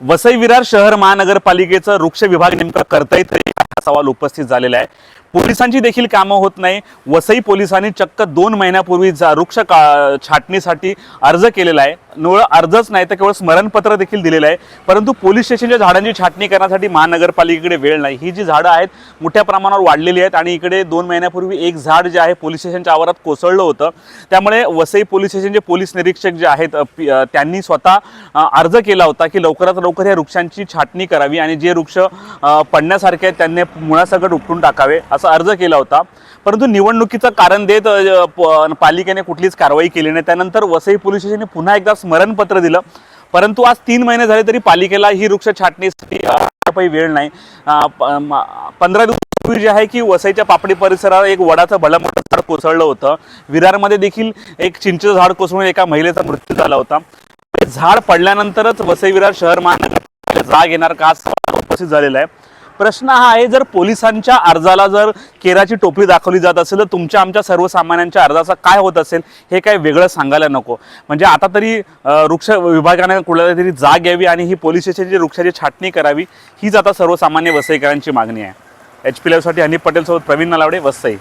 वसई विरार शहर महानगरपालिकेचं वृक्ष विभाग नेमकं करता येत हा सवाल उपस्थित झालेला आहे. पोलिसांची देखील कामं होत नाही. वसई पोलिसांनी चक्क दोन महिन्यापूर्वी जा वृक्ष का छाटणीसाठी अर्ज केलेला आहे. नोळ अर्जच नाही तर केवळ स्मरणपत्र देखील दिलेलं आहे. परंतु पोलीस स्टेशनच्या झाडांची छाटणी करण्यासाठी महानगरपालिकेकडे वेळ नाही. ही जी झाडं आहेत मोठ्या प्रमाणावर वाढलेली आहेत आणि इकडे दोन महिन्यापूर्वी एक झाड जे आहे पोलीस स्टेशनच्या आवारात कोसळलं होतं. त्यामुळे वसई पोलीस स्टेशनचे पोलीस निरीक्षक जे आहेत त्यांनी स्वतः अर्ज केला होता की लवकरात लवकर या वृक्षांची छाटणी करावी आणि जे वृक्ष पडण्यासारखे आहेत त्यांनी मुळासकट उपटून टाकावे असा अर्ज केला होता. परंतु निवडणुकीचं कारण देत प- पालिकेने कुठलीच कारवाई केली नाही. त्यानंतर वसई पोलीस स्टेशनने पुन्हा एकदा स्मरणपत्र दिलं. परंतु आज तीन महिने झाले तरी पालिकेला ही वृक्ष छाटणीसाठी वेळ नाही. प- पंधरा दिवसापूर्वी जे आहे की वसईच्या पापडी परिसरात एक वडाचं भलं मोठं झाड कोसळलं होतं. विरारमध्ये देखील एक चिंचेचं झाड कोसळून एका महिलेचा मृत्यू झाला होता. झाड पडल्यानंतरच वसई विरार शहर महानगर जाग येणार का आज उपस्थित झालेला आहे. प्रश्न हा आहे जर पोलिसांच्या अर्जाला जर केराची टोपली दाखवली जात असेल तर तुमच्या आमच्या सर्वसामान्यांच्या अर्जाचा काय होत असेल हे काय वेगळं सांगायला नको. म्हणजे आता तरी वृक्ष विभागाने कुठल्या तरी जाग यावी आणि ही पोलीस स्टेशनची वृक्षाची छाटणी करावी हीच आता सर्वसामान्य वसईकरांची मागणी आहे. एच पी साठी हनीफ पटेलसोबत प्रवीण नलावडे वसई.